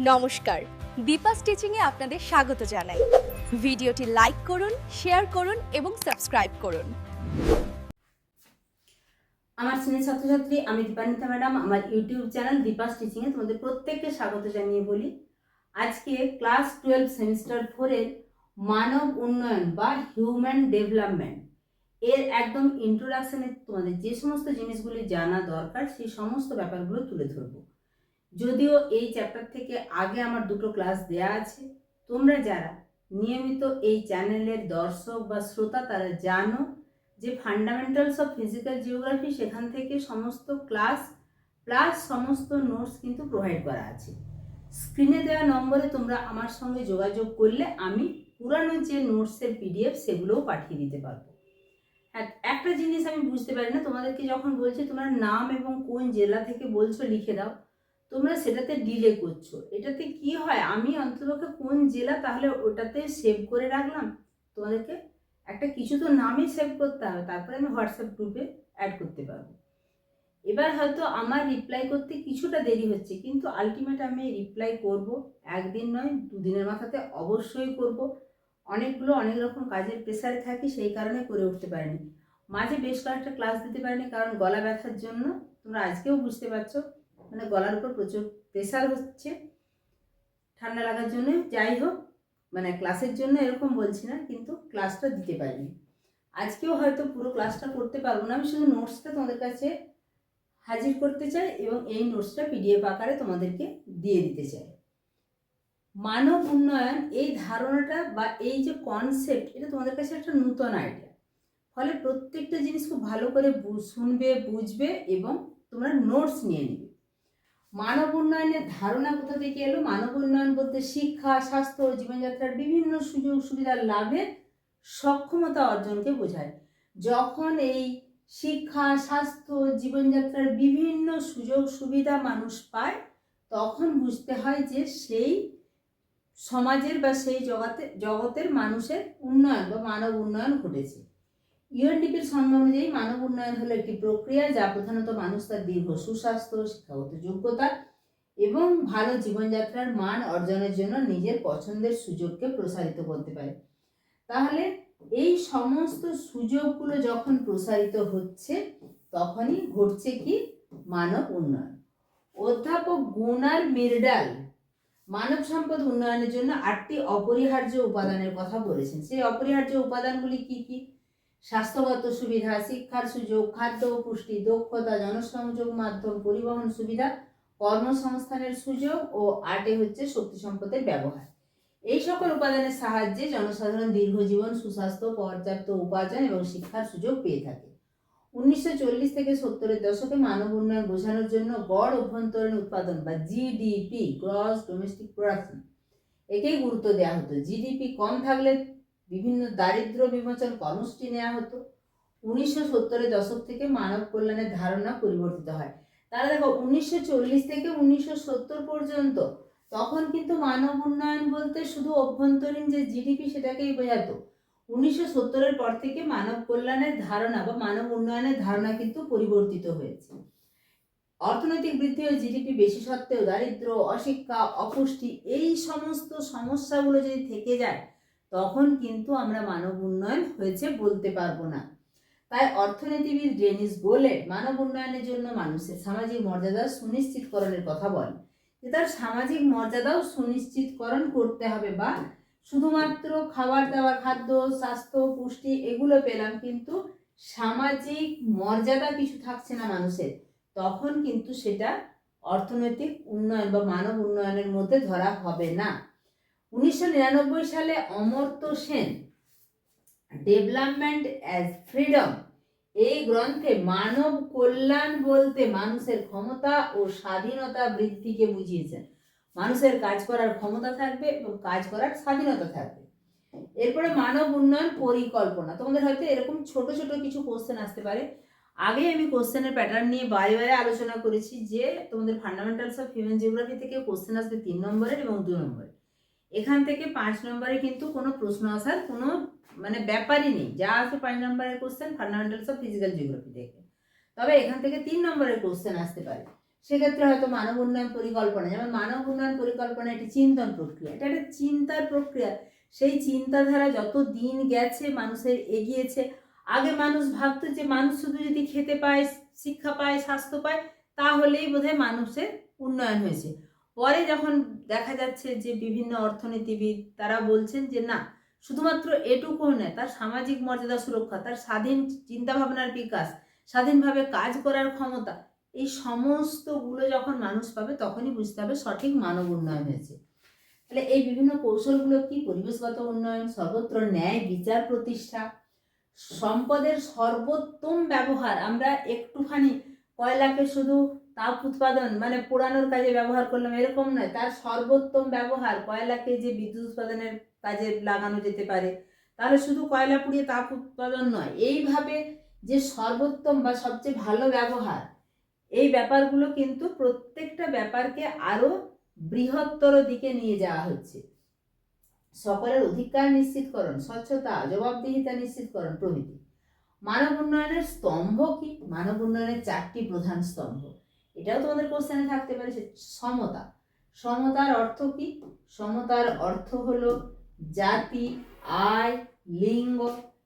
নমস্কার। দীপা স্টিচিংয়ে আপনাদের স্বাগত জানাই। ভিডিওটি লাইক করুন, শেয়ার করুন এবং সাবস্ক্রাইব করুন। আমার শ্রেণির ছাত্রছাত্রী, আমি দীপান্বিতা ম্যাডাম। আমার ইউটিউব চ্যানেল দীপা স্টিচিংয়ে তোমাদের প্রত্যেককে স্বাগত জানিয়ে বলি। আজকে ক্লাস টুয়েলভ সেমিস্টার ফোরের মানব উন্নয়ন বা হিউম্যান ডেভেলপমেন্ট এর একদম ইন্ট্রোডাকশনে তোমাদের যে সমস্ত জিনিসগুলি জানা দরকার, সেই সমস্ত ব্যাপারগুলো তুলে ধরবো। যদিও এই চ্যাপ্টার থেকে আগে আমার দুটো ক্লাস দেয়া আছে, তোমরা যারা নিয়মিত এই চ্যানেলের দর্শক বা শ্রোতা তারা জানো যে ফান্ডামেন্টালস অফ ফিজিক্যাল জিওগ্রাফি সেখান থেকে সমস্ত ক্লাস প্লাস সমস্ত নোটস কিন্তু প্রোভাইড করা আছে। স্ক্রিনে দেওয়া নম্বরে তোমরা আমার সঙ্গে যোগাযোগ করলে আমি পুরানো যে নোটসের পিডিএফ সেগুলোও পাঠিয়ে দিতে পারব। হ্যাঁ একটা জিনিস আমি বুঝতে পারি না, তোমাদেরকে যখন বলছি তোমরা নাম এবং কোন জেলা থেকে বলছো লিখে দাও। তোমরা সেটাতে ডিলে করছ। এটাতে কি হয়? আমি অন্ততপক্ষে কোন জেলা তাহলে ওটাতে সেভ করে রাখলাম? তোমাদেরকে একটা কিছু তো নামই সেভ করতে হবে, তারপরে আমি হোয়াটসঅ্যাপ গ্রুপে অ্যাড করতে পারব। এবার হয়তো আমার রিপ্লাই করতে কিছুটা দেরি হচ্ছে, কিন্তু আলটিমেট আমি রিপ্লাই করব, একদিন নয়, দুদিনের মাথাতে অবশ্যই করব। অনেকগুলো অনেক রকম কাজের প্রেসারে থাকি, সেই কারণে করে উঠতে পারিনি। মাঝে বেশ কয়েকটা ক্লাস দিতে পারিনি, কারণ গলা ব্যথার জন্য তোমরা আজকেও বুঝতে পারছ মানে গলার উপর প্রচুর প্রেশার হচ্ছে। ঠান্ডা লাগার জন্য যাই হোক মানে ক্লাসের জন্য এরকম বলছি না, কিন্তু ক্লাসটা দিতে পারিনি। আজকেও হয়তো পুরো ক্লাসটা করতে পারব না, আমি শুধু নোটসটা তোমাদের কাছে হাজির করতে চাই এবং এই নোটসটা পিডিএফ আকারে তোমাদেরকে দিয়ে দিতে চাই। মানব উন্নয়ন এই ধারণাটা বা এই যে কনসেপ্ট এটা তোমাদের কাছে একটা নূতন আইডিয়া ফলে প্রত্যেকটা জিনিস খুব ভালো করে শুনবে, বুঝবে এবং তোমরা নোটস নিয়ে নিবে। মানব উন্নয়নের ধারণা কোথা থেকে এলো? মানব উন্নয়ন বলতে শিক্ষা, স্বাস্থ্য, জীবনযাত্রার বিভিন্ন সুযোগ সুবিধার লাভের সক্ষমতা অর্জনকে বোঝায়। যখন এই শিক্ষা, স্বাস্থ্য, জীবনযাত্রার বিভিন্ন সুযোগ সুবিধা মানুষ পায়, তখন বুঝতে হয় যে সেই সমাজের বা সেই জগতে জগতের মানুষের উন্নয়ন বা মানব উন্নয়ন ঘটেছে। ইউএনডিপির সম্মান অনুযায়ী উন্নয়ন হলো একটি প্রক্রিয়া যা প্রধানত মানুষ তার দীর্ঘ সুস্বাস্থ্য শিক্ষাগত যোগ্যতা এবং ভালো জীবনযাত্রার মান অর্জনের জন্য নিজের পছন্দের সুযোগকে প্রসারিত করতে পারে। তাহলে এই সমস্ত সুযোগগুলো যখন প্রসারিত হচ্ছে, তখনই ঘটছে কি? মানব উন্নয়ন। অধ্যাপক গুনার মির্ডাল মানব সম্পদ উন্নয়নের জন্য আটটি অপরিহার্য উপাদানের কথা বলেছেন। সেই অপরিহার্য উপাদানগুলি কি কি? স্বাস্থ্যগত সুবিধা, শিক্ষার সুযোগ, খাদ্য ও পুষ্টি, দক্ষতা, জনসংযোগ মাধ্যম, পরিবহন সুবিধা, কর্মসংস্থানের সুযোগ ও আটে হচ্ছে শক্তি সম্পদের ব্যবহার। এই সকল উপাদানের সাহায্যে জনসাধারণ দীর্ঘজীবন সুস্বাস্থ্য, পর্যাপ্ত উপার্জন এবং শিক্ষার সুযোগ পেয়ে থাকে। উনিশশো চল্লিশ থেকে সত্তরের দশকে মানব উন্নয়ন বোঝানোর জন্য গড় অভ্যন্তরীণ উৎপাদন বা জিডিপি গ্রস ডোমেস্টিক প্রোডাকশন একেই গুরুত্ব দেওয়া হতো। জিডিপি কম থাকলে বিভিন্ন দারিদ্র বিমোচন কর্মসূচি নেওয়া হতো। উনিশশো সত্তরের দশক থেকে মানব কল্যাণের ধারণা পরিবর্তিত হয়। তাহলে দেখো, উনিশশো চল্লিশ থেকে উনিশশো সত্তর পর্যন্ত তখন কিন্তু মানব উন্নয়ন বলতে শুধু অভ্যন্তরীণ যে জিডিপি সেটাকেই বোঝাতো। উনিশশো সত্তরের পর থেকে মানব কল্যাণের ধারণা বা মানব উন্নয়নের ধারণা কিন্তু পরিবর্তিত হয়েছে। অর্থনৈতিক বৃদ্ধি ও জিডিপি বেশি সত্ত্বেও দারিদ্র, অশিক্ষা, অপুষ্টি এই সমস্ত সমস্যাগুলো যদি থেকে যায় তখন কিন্তু আমরা মানব উন্নয়ন হয়েছে বলতে পারব না। তাই অর্থনীতিবিদ ডেনিস বলে মানব উন্নয়নের জন্য মানুষের সামাজিক মর্যাদা সুনিশ্চিতকরণের কথা বলেন যে তার সামাজিক মর্যাদাও সুনিশ্চিতকরণ করতে হবে বা শুধুমাত্র খাবার দাবার, খাদ্য, স্বাস্থ্য, পুষ্টি এগুলো পেলাম কিন্তু সামাজিক মর্যাদা কিছু থাকছে না মানুষের। তখন কিন্তু সেটা অর্থনৈতিক উন্নয়ন বা মানব উন্নয়নের মধ্যে ধরা হবে না। উনিশশো নিরানব্বই সালে Amartya Sen development as freedom এই গ্রন্থে মানব কল্যাণ বলতে মানুষের ক্ষমতা ও স্বাধীনতা বৃদ্ধিকে বুঝিয়েছেন। মানুষের কাজ করার ক্ষমতা থাকবে এবং কাজ করার স্বাধীনতা থাকবে। এরপরে মানব উন্নয়ন পরিকল্পনা। তোমাদের হয়তো এরকম ছোট ছোট কিছু কোশ্চেন আসতে পারে। আগে আমি কোশ্চেনের প্যাটার্ন নিয়ে বারে বারে আলোচনা করেছি যে তোমাদের ফান্ডামেন্টালস অফ হিউম্যান জিওগ্রাফি থেকে কোশ্চেন আসবে তিন নম্বরের এবং দু নম্বরের। এখান থেকে পাঁচ নম্বরে কিন্তু কোনো প্রশ্ন আসার কোনো মানে ব্যাপারই নেই। যা আছে পাঁচ নম্বরের question fundamentals of physical geography থেকে তবে এখান থেকে তিন নম্বরের কোশ্চেন আসতে পারে। সেক্ষেত্রে হয়তো মানব উন্নয়ন পরিকল্পনা, যেমন মানব উন্নয়ন পরিকল্পনা একটি চিন্তন প্রক্রিয়া। এটা একটা চিন্তার প্রক্রিয়া। সেই চিন্তাধারা যত দিন গেছে, মানুষের এগিয়েছে, আগে মানুষ ভাবতো যে মানুষ শুধু যদি খেতে পায়, শিক্ষা পায়, স্বাস্থ্য পায়, তাহলেই বোধহয় মানুষের উন্নয়ন হয়েছে। পরে যখন দেখা যাচ্ছে যে বিভিন্ন অর্থনীতিবিদ তারা বলছেন যে না, শুধুমাত্র এটুকু নয়, তার সামাজিক মর্যাদা সুরক্ষা, তার স্বাধীন চিন্তাভাবনার বিকাশ, স্বাধীনভাবে কাজ করার ক্ষমতা, এই সমস্তগুলো যখন মানুষ পাবে তখনই বুঝতে হবে সঠিক মানব উন্নয়ন হয়েছে। তাহলে এই বিভিন্ন কৌশলগুলো কি? পরিবেশগত উন্নয়ন, সর্বত্র ন্যায়, বিচার, প্রতিষ্ঠা, সম্পদের সর্বোত্তম ব্যবহার, আমরা একটুখানি কয়লাকে শুধু তাপ উৎপাদন মানে পোড়ানোর কাজে ব্যবহার করলাম, এরকম নয়। তার সর্বোত্তম ব্যবহার কয়লাকে যে বিদ্যুৎ উৎপাদনের কাজে লাগানো যেতে পারে? তাহলে শুধু কয়লা পুড়িয়ে তাপ উৎপাদন নয়, এইভাবে যে সর্বোত্তম বা সবচেয়ে ভালো ব্যবহার, এই ব্যাপারগুলো কিন্তু প্রত্যেকটা ব্যাপারকে আরও বৃহত্তর দিকে নিয়ে যাওয়া হচ্ছে। সকলের অধিকার নিশ্চিতকরণ, স্বচ্ছতা, জবাবদিহিতা নিশ্চিতকরণ প্রভৃতি। মানব উন্নয়নের স্তম্ভ কি? মানব উন্নয়নের চারটি প্রধান স্তম্ভ। এটাও তোমাদের কোশ্চেনে থাকতে পারে, সে সমতা। সমতার অর্থ কি? সমতার অর্থ হলো জাতি, আয়, লিঙ্গ।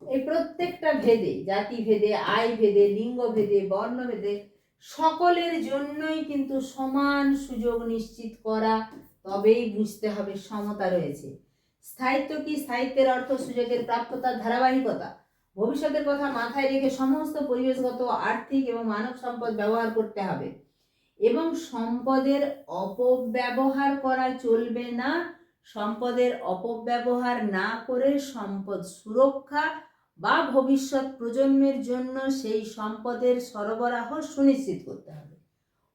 এই প্রত্যেকটা ভেদে, জাতি ভেদে, আয় ভেদে, লিঙ্গ ভেদে, বর্ণ ভেদে, সকলের জন্যই কিন্তু সমান সুযোগ নিশ্চিত করা, তবেই বুঝতে হবে সমতা রয়েছে। স্থায়িত্ব কি? স্থায়িত্বের অর্থ সুযোগের প্রাপ্যতা, ধারাবাহিকতা। ভবিষ্যতের কথা মাথায় রেখে সমস্ত পরিবেশগত, আর্থিক এবং মানব সম্পদ ব্যবহার করতে হবে। এবং সম্পদের অপব্যবহার করা চলবে না। সম্পদের অপব্যবহার না করে সম্পদ সুরক্ষা বা ভবিষ্যৎ প্রজন্মের জন্য সেই সম্পদের সরবরাহ সুনিশ্চিত করতে হবে।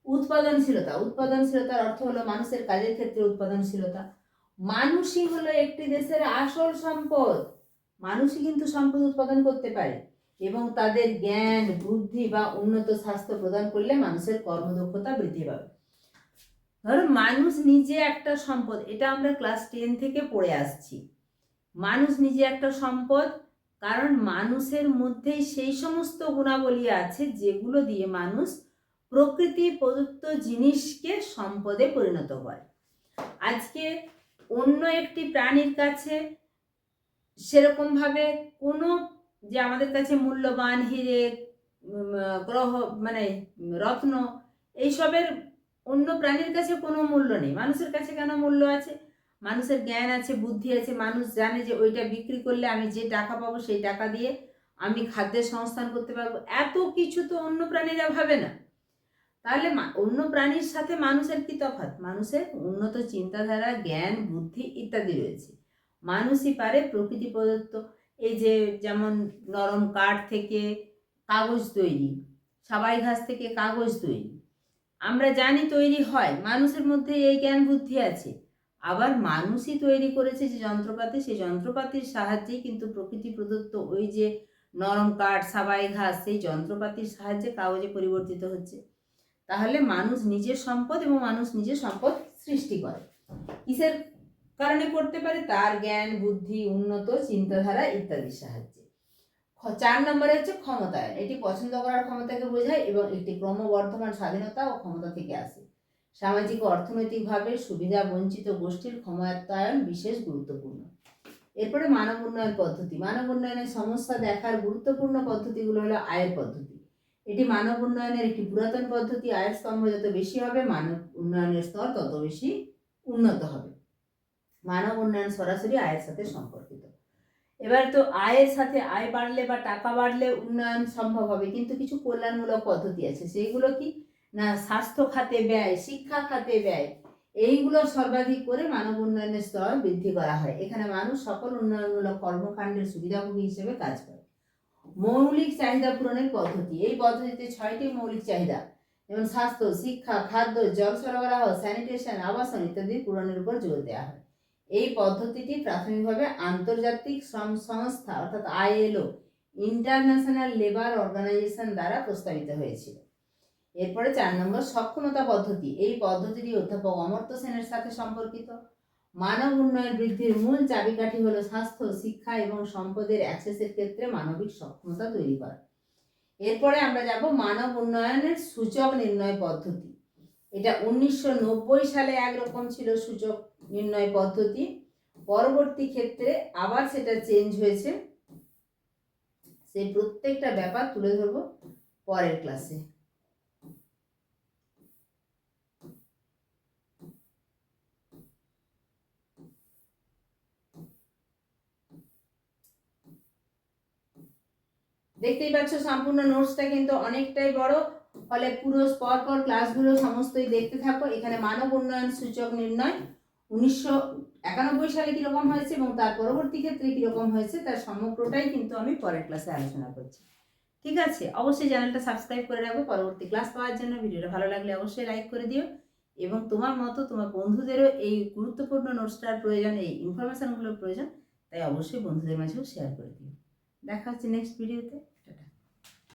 উৎপাদনশীলতা, উৎপাদনশীলতার অর্থ হলো মানুষের কাজের ক্ষেত্রে উৎপাদনশীলতা। মানুষই হলো একটি দেশের আসল সম্পদ। মানুষই কিন্তু সম্পদ উৎপাদন করতে পারে। এবং তাদের জ্ঞান, বুদ্ধি বা উন্নত স্বাস্থ্য প্রদান করলে মানুষের কর্মদক্ষতা বৃদ্ধি পাবে। ধরো মানুষ নিজে একটা সম্পদ, এটা আমরা ক্লাস টেন থেকে পড়ে আসছি। মানুষ নিজে একটা সম্পদ, কারণ মানুষের মধ্যেই সেই সমস্ত গুণাবলী আছে যেগুলো দিয়ে মানুষ প্রকৃতি প্রদত্ত জিনিসকে সম্পদে পরিণত করে আজকে অন্য একটি প্রাণীর কাছে সেরকমভাবে কোনো যে আমাদের কাছে মূল্যবান হিরে গ্রহ মানে রত্ন, এইসবের অন্য প্রাণীর কাছে কোনো মূল্য নেই। মানুষের কাছে কেন মূল্য আছে? মানুষের জ্ঞান আছে, বুদ্ধি আছে, মানুষ জানে যে ওইটা বিক্রি করলে আমি যে টাকা পাবো সেই টাকা দিয়ে আমি খাদ্যের সংস্থান করতে পারব। এত কিছু তো অন্য প্রাণীরা ভাবে না। তাহলে অন্য প্রাণীর সাথে মানুষের কি তফাৎ? মানুষের উন্নত চিন্তাধারা, জ্ঞান, বুদ্ধি ইত্যাদি রয়েছে। মানুষই পারে প্রকৃতি প্রদত্ত এই যে যেমন নরম কাঠ থেকে কাগজ তৈরি, সাবাই ঘাস থেকে কাগজ তৈরি। আমরা জানি তৈরি হয়, মানুষের মধ্যে এই জ্ঞান বুদ্ধি আছে। আবার মানুষই তৈরি করেছে যে যন্ত্রপাতি, সেই যন্ত্রপাতির সাহায্যেই কিন্তু প্রকৃতি প্রদত্ত ওই যে নরম কাঠ, সাবাই ঘাস, সেই যন্ত্রপাতির সাহায্যে কাগজে পরিবর্তিত হচ্ছে। তাহলে মানুষ নিজের সম্পদ এবং মানুষ নিজের সম্পদ সৃষ্টি করে। কিসের কারণে করতে পারে তার জ্ঞান, বুদ্ধি, উন্নত, চিন্তাধারা ইত্যাদির সাহায্যে। চার নম্বরে হচ্ছে ক্ষমতায়ন। এটি পছন্দ করার ক্ষমতাকে বোঝায় এবং একটি ক্রমবর্ধমান স্বাধীনতা ও ক্ষমতা থেকে আসে। সামাজিক অর্থনৈতিকভাবে সুবিধা, বঞ্চিত গোষ্ঠীর ক্ষমতায়ন বিশেষ গুরুত্বপূর্ণ। এরপরে মানব উন্নয়ন পদ্ধতি। মানব উন্নয়নের সমস্যা দেখার গুরুত্বপূর্ণ পদ্ধতিগুলো হলো আয়ের পদ্ধতি। এটি মানব উন্নয়নের একটি পুরাতন পদ্ধতি। আয়ের স্তম্ভ যত বেশি হবে, মানব উন্নয়নের স্তর তত বেশি উন্নত হবে। মানব উন্নয়ন সরাসরি আয়ের সাথে সম্পর্কিত। এবার তো আয়ের সাথে আয় বাড়লে বা টাকা বাড়লে উন্নয়ন সম্ভব হবে, কিন্তু কিছু কল্যাণমূলক পদ্ধতি আছে। সেইগুলো কি? না, স্বাস্থ্য খাতে ব্যয়, শিক্ষা খাতে ব্যয়, এইগুলো সর্বাধিক করে মানব উন্নয়নের স্তর বৃদ্ধি করা হয়। এখানে মানুষ সকল উন্নয়নমূলক কর্মকাণ্ডের সুবিধাভোগী হিসেবে কাজ করে। মৌলিক চাহিদা পূরণের পদ্ধতি, এই পদ্ধতিতে ছয়টি মৌলিক চাহিদা, যেমন স্বাস্থ্য, শিক্ষা, খাদ্য, জল সরবরাহ, স্যানিটেশন, আবাসন ইত্যাদি পূরণের উপর জোর দেওয়া হয়। এই পদ্ধতিটি প্রাথমিকভাবে আন্তর্জাতিক শ্রম সংস্থা, অর্থাৎ আইএলও, ইন্টারন্যাশনাল লেবার অর্গানাইজেশন দ্বারা প্রস্তাবিত হয়েছিল। এরপরে চার নম্বর সক্ষমতা পদ্ধতি। এই পদ্ধতিটি অধ্যাপক অমর্ত্য সেনের সাথে সম্পর্কিত। মানব উন্নয়ন বৃদ্ধির মূল চাবিকাঠি হল স্বাস্থ্য, শিক্ষা এবং সম্পদের অ্যাক্সেসের ক্ষেত্রে মানবিক সক্ষমতা তৈরি করা। এরপরে আমরা যাব মানব উন্নয়নের সূচক নির্ণয় পদ্ধতি। এটা উনিশশো নব্বই সালে একরকম ছিল সূচক। নির্ণয় পদ্ধতি। পরবর্তী ক্ষেত্রে আবার সেটা চেঞ্জ হয়েছে। সেই প্রত্যেকটা ব্যাপার তুলে ধরবো পরের ক্লাসে দেখতেই পাচ্ছ সম্পূর্ণ নোটসটা কিন্তু অনেকটাই বড়। ফলে পুরো পর পর ক্লাসগুলো সমস্তই দেখতে থাকো। এখানে মানব উন্নয়ন সূচক নির্ণয়। উনিশশো একানব্বই সালে কীরকম হয়েছে এবং তার পরবর্তী ক্ষেত্রে কীরকম হয়েছে, তার সমগ্রটাই কিন্তু আমি পরের ক্লাসে আলোচনা করছি। ঠিক আছে? অবশ্যই চ্যানেলটা সাবস্ক্রাইব করে রাখো। পরবর্তী ক্লাস পাওয়ার জন্য ভিডিওটা ভালো লাগলে অবশ্যই লাইক করে দিও। এবং তোমার মতো তোমার বন্ধুদেরও এই গুরুত্বপূর্ণ নোটসটার প্রয়োজন, এই ইনফরমেশানগুলোর প্রয়োজন, তাই অবশ্যই বন্ধুদের মাঝেও শেয়ার করে দিও। দেখা হচ্ছে নেক্সট ভিডিওতে